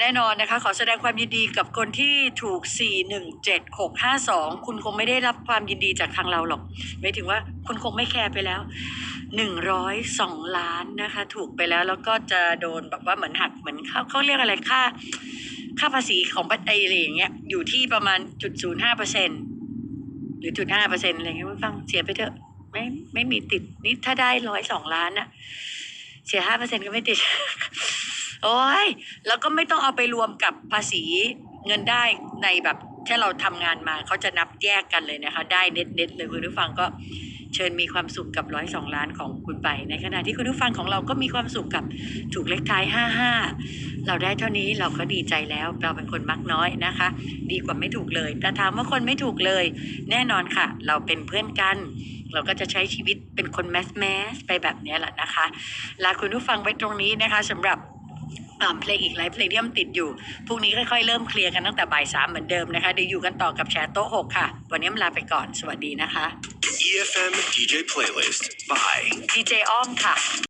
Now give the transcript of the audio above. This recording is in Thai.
แน่นอนนะคะ ขอแสดงความยินดีกับคนที่ถูก 417652 คุณคงไม่ได้รับความยินดีจากทางเราหรอกหมายถึงว่าคุณคงไม่แคร์ไปแล้ว 102 ล้านนะคะ ถูกไปแล้วแล้วก็จะโดนแบบว่าเหมือนหักเหมือนเขาเขาเรียกอะไรค่า ค่าภาษีของประเทศอะไรอย่างเงี้ยอยู่ที่ประมาณจุดศูนย์ห้าเปอร์เซ็นหรือจุดห้าเปอร์เซ็นอะไรเงี้ยคุณฟังเสียไปเถอะไม่ไม่มีติดนี่ถ้าได้ร้อยสองล้านน่ะเสียห้าเปอร์เซ็นก็ไม่ติด โอ้ยแล้วก็ไม่ต้องเอาไปรวมกับภาษีเงินได้ในแบบแค่เราทำงานมาเขาจะนับแยกกันเลยนะคะ ได้เน็ตเน็ตเลยคุณผู้ฟังก็เชิญมีความสุขกับร้อยสองล้านของคุณไป ในขณะที่คุณผู้ฟังของเราก็มีความสุขกับถูกเลขท้ายห้าห้าเราได้เท่านี้เราก็ดีใจแล้ว เราเป็นคนมักน้อยนะคะ ดีกว่าไม่ถูกเลย แต่ถามว่าคนไม่ถูกเลย แน่นอนค่ะ เราเป็นเพื่อนกัน เราก็จะใช้ชีวิตเป็นคนแมสแมสไปแบบนี้แหละนะคะลาคุณผู้ฟังไว้ตรงนี้นะคะสำหรับ เพลงอีกหลายเพลงที่มันติดอยู่พรุ่งนี้ค่อยๆ เริ่มเคลียร์กันตั้งแต่บ่ายสามเหมือนเดิมนะคะเดี๋ยวอยู่กันต่อกับแชร์โต๊ะหกค่ะ วันนี้มลาไปก่อนสวัสดีนะคะ EFM DJ playlist by ดีเจอ้อมค่ะ